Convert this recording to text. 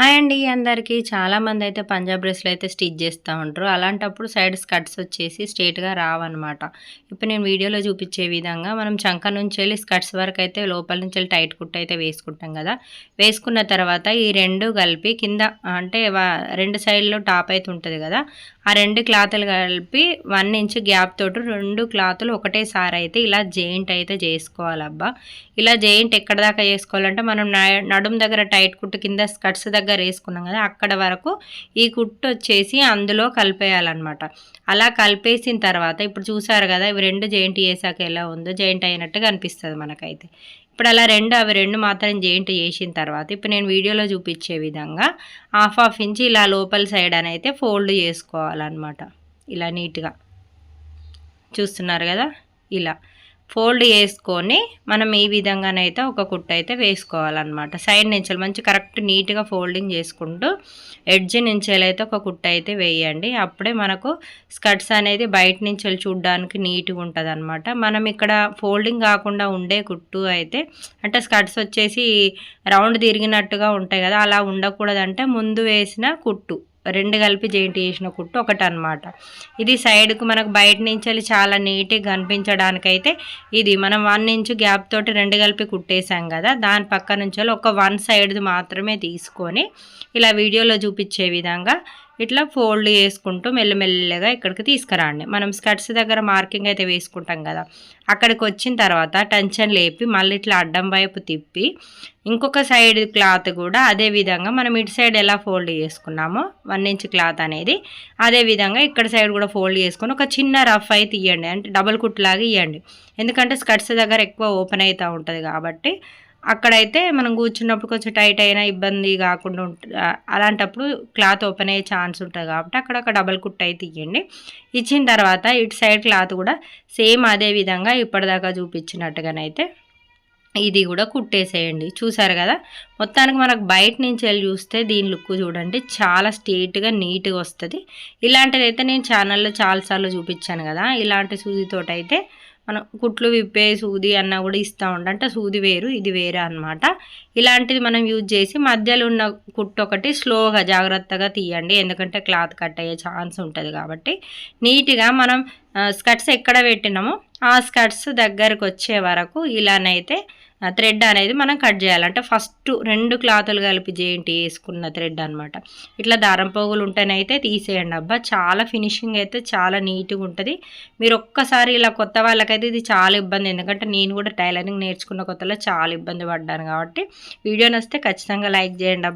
Hi అండి అందరికీ. చాలామంది అయితే పంజాబ్ డ్రెస్లు అయితే స్టిచ్ చేస్తూ ఉంటారు. అలాంటప్పుడు సైడ్ స్కర్ట్స్ వచ్చేసి స్ట్రేట్గా రావన్నమాట. ఇప్పుడు నేను వీడియోలో చూపించే విధంగా మనం చంక నుంచి వెళ్ళి స్కర్ట్స్ వరకు అయితే లోపల నుంచి వెళ్ళి టైట్ కుట్ట అయితే వేసుకుంటాం కదా. వేసుకున్న తర్వాత ఈ రెండు కలిపి కింద అంటే రెండు సైడ్లో టాప్ అయితే ఉంటుంది కదా. ఆ రెండు క్లాతులు కలిపి వన్ ఇంచ్ గ్యాప్ తోటి రెండు క్లాతులు ఒకటేసారి అయితే ఇలా జెయింట్ అయితే చేసుకోవాలబ్బా. ఇలా జెయింట్ ఎక్కడ దాకా చేసుకోవాలంటే మనం నడుము దగ్గర టైట్ కుట్టు కింద స్కర్ట్స్ దగ్గర వేసుకున్నాం కదా అక్కడ వరకు ఈ కుట్టు వచ్చేసి అందులో కలిపేయాలన్నమాట. అలా కలిపేసిన తర్వాత ఇప్పుడు చూసారు కదా ఇవి రెండు జాయింట్ చేసాక ఎలా ఉందో జాయింట్ అయినట్టుగా అనిపిస్తుంది మనకైతే. ఇప్పుడు అలా రెండు అవి రెండు మాత్రం జాయింట్ చేసిన తర్వాత ఇప్పుడు నేను వీడియోలో చూపించే విధంగా హాఫ్ హాఫ్ ఇంచ్ ఇలా లోపల సైడ్ అని అయితే ఫోల్డ్ చేసుకోవాలన్నమాట. ఇలా నీట్గా. చూస్తున్నారు కదా ఇలా. ఫోల్డ్ చేసుకొని మనం ఈ విధంగానైతే ఒక కుట్ట అయితే వేసుకోవాలన్నమాట. సైడ్ నుంచి మంచి కరెక్ట్ నీట్గా ఫోల్డింగ్ చేసుకుంటూ ఎడ్జ్ నుంచి అయితే ఒక కుట్ట అయితే వేయండి. అప్పుడే మనకు స్కర్ట్స్ అనేది బయట నుంచి చూడడానికి నీట్గా ఉంటుంది అనమాట మనం ఇక్కడ ఫోల్డింగ్ కాకుండా ఉండే కుట్టు అయితే అంటే స్కర్ట్స్ వచ్చేసి రౌండ్ తిరిగినట్టుగా ఉంటాయి కదా అలా ఉండకూడదంటే ముందు వేసిన కుట్టు. రెండు కలిపి జెయింట్ చేసిన కుట్టు ఒకటి అనమాట ఇది సైడ్కు మనకు బయట నుంచి చాలా నీట్గా కనిపించడానికైతే ఇది మనం వన్ ఇంచు గ్యాప్ తోటి రెండు కలిపి కుట్టేసాం కదా దాని పక్క నుంచి ఒక వన్ సైడ్ మాత్రమే తీసుకొని ఇలా వీడియోలో చూపించే విధంగా ఇట్లా ఫోల్డ్ చేసుకుంటూ మెల్లమెల్లగా ఇక్కడికి తీసుకురండి. మనం స్కర్ట్స్ దగ్గర మార్కింగ్ అయితే వేసుకుంటాం కదా. అక్కడికి వచ్చిన తర్వాత టెన్షన్ లేపి మళ్ళీ ఇట్లా అడ్డం వైపు తిప్పి ఇంకొక సైడ్ క్లాత్ కూడా అదే విధంగా మనం ఇటు సైడ్ ఎలా ఫోల్డ్ చేసుకున్నామో వన్ ఇంచ్ క్లాత్ అనేది అదే విధంగా ఇక్కడ సైడ్ కూడా ఫోల్డ్ చేసుకొని ఒక చిన్న రఫ్ అయితే ఇవ్వండి అంటే డబల్ కుట్లాగా ఇవ్వండి ఎందుకంటే స్కర్ట్స్ దగ్గర ఎక్కువ ఓపెన్ అవుతూ ఉంటుంది కాబట్టి అక్కడైతే మనం కూర్చున్నప్పుడు కొంచెం టైట్ అయినా ఇబ్బంది కాకుండా ఉంటుంది అలాంటప్పుడు క్లాత్ ఓపెన్ అయ్యే ఛాన్స్ ఉంటుంది కాబట్టి అక్కడ ఒక డబల్ కుట్ అయితే ఇవ్వండి ఇచ్చిన తర్వాత ఇటు సైడ్ క్లాత్ కూడా సేమ్ అదే విధంగా ఇప్పటిదాకా చూపించినట్టుగానైతే ఇది కూడా కుట్టేసేయండి. చూసారు కదా? మొత్తానికి మనకు బయట నుంచి వెళ్ళి చూస్తే దీని లుక్ చూడండి. చాలా స్ట్రేట్గా నీట్గా వస్తుంది. ఇలాంటిది అయితే నేను ఛానల్లో చాలాసార్లు చూపించాను కదా? ఇలాంటి సూదితోటైతే మనం కుట్లు విప్పే సూది అన్న కూడా ఇస్తూ ఉంటాం అంటే సూది వేరు ఇది వేరే అనమాట ఇలాంటిది మనం యూజ్ చేసి మధ్యలో ఉన్న కుట్టు ఒకటి స్లోగా జాగ్రత్తగా తీయండి. ఎందుకంటే క్లాత్ కట్ అయ్యే ఛాన్స్ ఉంటుంది కాబట్టి. నీట్గా మనం స్కర్ట్స్ ఎక్కడ పెట్టినామో ఆ స్కర్ట్స్ దగ్గరకు వచ్చే వరకు ఇలానైతే థ్రెడ్ అనేది మనం కట్ చేయాలంటే ఫస్ట్ రెండు క్లాతులు కలిపి జేంటి వేసుకున్న థ్రెడ్ అనమాట ఇట్లా దారం పోగులు ఉంటేనైతే తీసేయండి అబ్బా. చాలా ఫినిషింగ్ అయితే చాలా నీట్గా ఉంటుంది. మీరు ఒక్కసారి ఇలా కొత్త వాళ్ళకైతే ఇది చాలా ఇబ్బంది. ఎందుకంటే నేను కూడా టైలరింగ్ నేర్చుకున్న కొత్తలో చాలా ఇబ్బంది పడ్డాను కాబట్టి వీడియో వస్తే ఖచ్చితంగా లైక్ చేయండి